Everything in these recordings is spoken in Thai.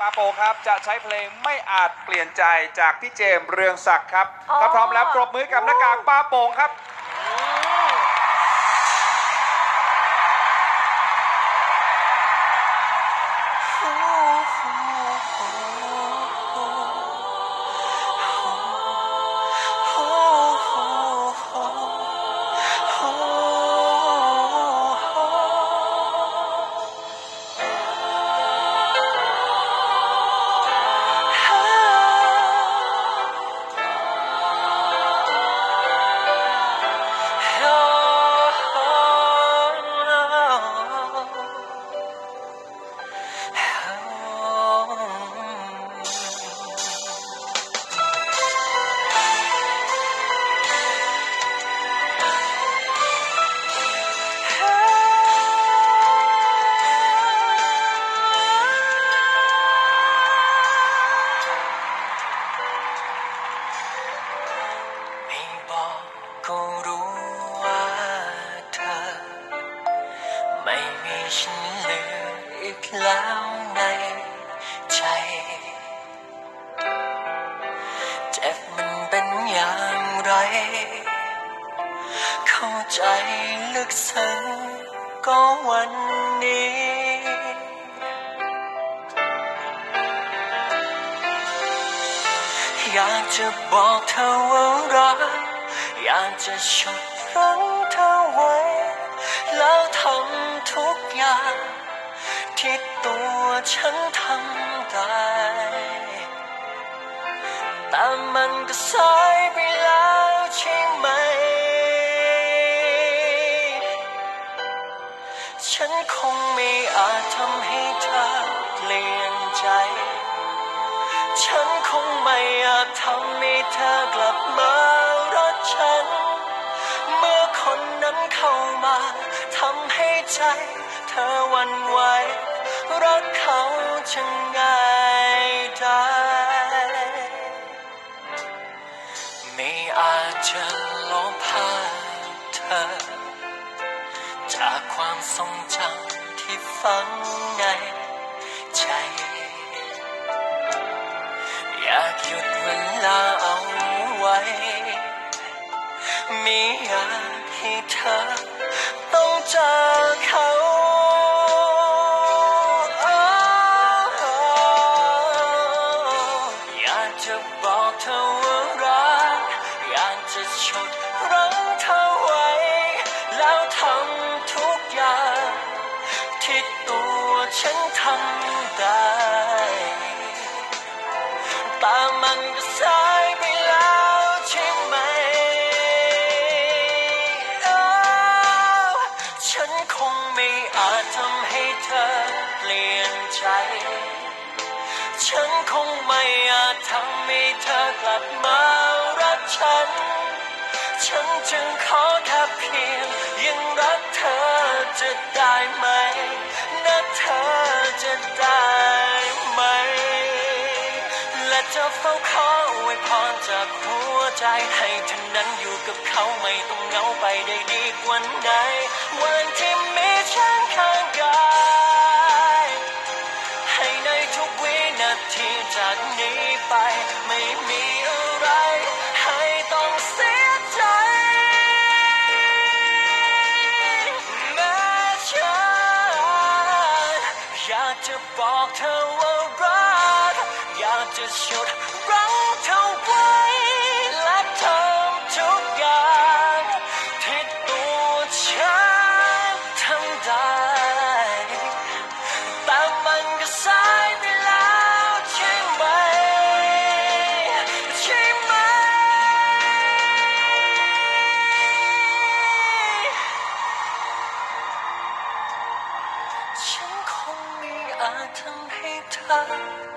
ปาโปครับจะใช้เพลงไม่อาจเปลี่ยนใจจากพี่เจมส์เรืองศักดิ์ครับอ๋อถ้าพร้อมแล้วปรบมือกับหน้ากากปาโป่งครับ ฉันเหลืออีกแล้วในใจ เจ็บมันเป็นอย่างไร เข้าใจลึกซึ้งก็วันนี้อยากจะบอกเธอว่ารักอยากจะฉุดรั้งเธอไว้ แล้วทำ ทุกอย่าง ที่ตัวฉันทำได้ แต่มันก็สายไปแล้วใช่ไหม ฉันคงไม่อาจทำให้เธอเปลี่ยนใจ ฉันคงไม่อาจทำให้เธอกลับมารักฉัน ใจ เธอวันไหวรักเขาจะง่ายได้ ไม่อาจจะลบภาพเธอ จากความทรงจำที่ฝังในใจ อยากหยุดเวลาเอาไว้ ไม่อยากให้เธอ จากเจอเขาอยากจะบอกเธอว่ารัก อยากจะฉุดรั้งเธอไว้ แล้วทำทุกอย่าง ที่ตัวฉันทำได้ ไม่อาจทำให้เธอเปลี่ยนใจ ฉันคงไม่อาจทำให้เธอกลับมารักฉัน ฉันจึงขอแค่เพียงยังรักเธอจะได้ไหมนะเธอจะได้ไหม และจะเฝ้าขออวยพรจากหัวใจให้เธอนั้นอยู่กับเขาไม่ต้องเหงาไปได้ดีกว่าไหนวันที่ จะฉุดรั้งเธอไว้ และทำทุกอย่างที่ตัวฉันทำได้ แต่มันก็สายไปแล้วใช่ไหม ใช่ไหม ฉันคงไม่อาจทำให้เธอ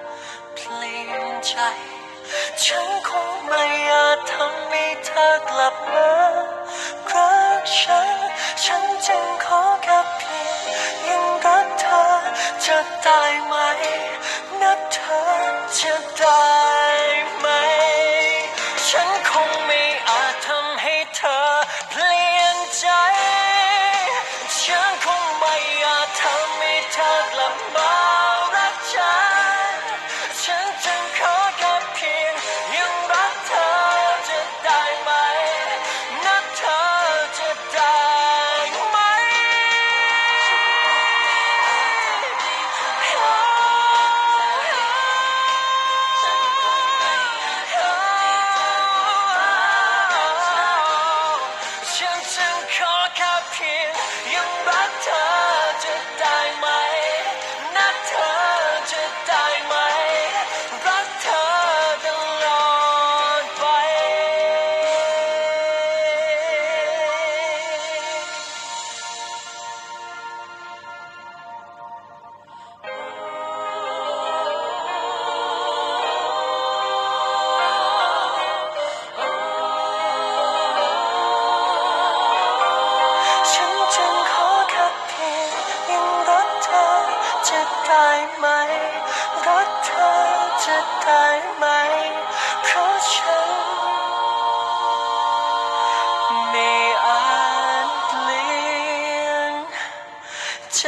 เลี่ยนใจ ฉันคงไม่อาจทำให้เธอกลับมารักฉัน ฉันจึงขอแค่เพียงยังรักเธอจะได้ไหมนับเธอจะ จะได้ไหมรักเธอจะได้ไหม เพราะฉันไม่อาจเลี่ยนใจ